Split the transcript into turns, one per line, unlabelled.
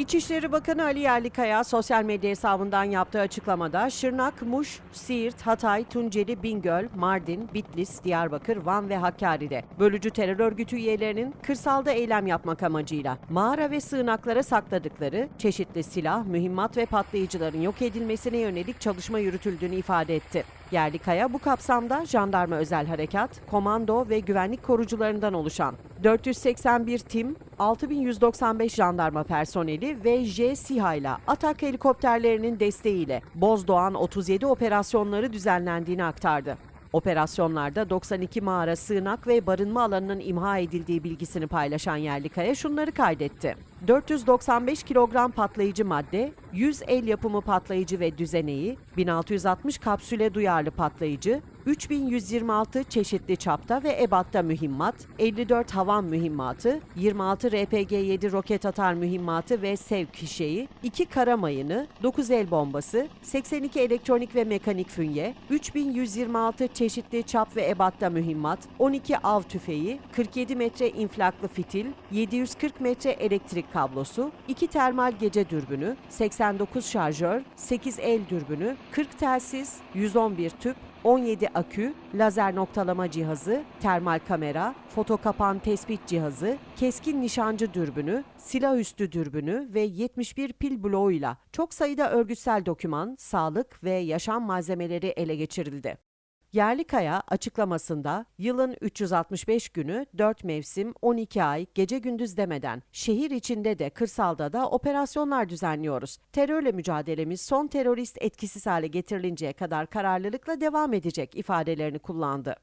İçişleri Bakanı Ali Yerlikaya sosyal medya hesabından yaptığı açıklamada Şırnak, Muş, Siirt, Hatay, Tunceli, Bingöl, Mardin, Bitlis, Diyarbakır, Van ve Hakkari'de bölücü terör örgütü üyelerinin kırsalda eylem yapmak amacıyla mağara ve sığınaklara sakladıkları çeşitli silah, mühimmat ve patlayıcıların yok edilmesine yönelik çalışma yürütüldüğünü ifade etti. Yerlikaya bu kapsamda jandarma özel harekat, komando ve güvenlik korucularından oluşan 481 tim, 6195 jandarma personeli ve J SİHA ile Atak helikopterlerinin desteğiyle Bozdoğan 37 operasyonları düzenlendiğini aktardı. Operasyonlarda 92 mağara, sığınak ve barınma alanının imha edildiği bilgisini paylaşan Yerlikaya şunları kaydetti. 495 kilogram patlayıcı madde, 100 el yapımı patlayıcı ve düzeneği, 1660 kapsüle duyarlı patlayıcı, 3126 çeşitli çapta ve ebatta mühimmat, 54 havan mühimmatı, 26 RPG-7 roket atar mühimmatı ve sevk fişeği, 2 kara mayını, 9 el bombası, 82 elektronik ve mekanik fünye, 3126 çeşitli çap ve ebatta mühimmat, 12 av tüfeği, 47 metre inflaklı fitil, 740 metre elektrik kablosu, 2 termal gece dürbünü, 89 şarjör, 8 el dürbünü, 40 telsiz, 111 tüp, 17 akü, lazer noktalama cihazı, termal kamera, foto kapan tespit cihazı, keskin nişancı dürbünü, silah üstü dürbünü ve 71 pil bloğuyla çok sayıda örgütsel doküman, sağlık ve yaşam malzemeleri ele geçirildi. Yerlikaya açıklamasında yılın 365 günü 4 mevsim 12 ay gece gündüz demeden şehir içinde de kırsalda da operasyonlar düzenliyoruz. Terörle mücadelemiz son terörist etkisiz hale getirilinceye kadar kararlılıkla devam edecek ifadelerini kullandı.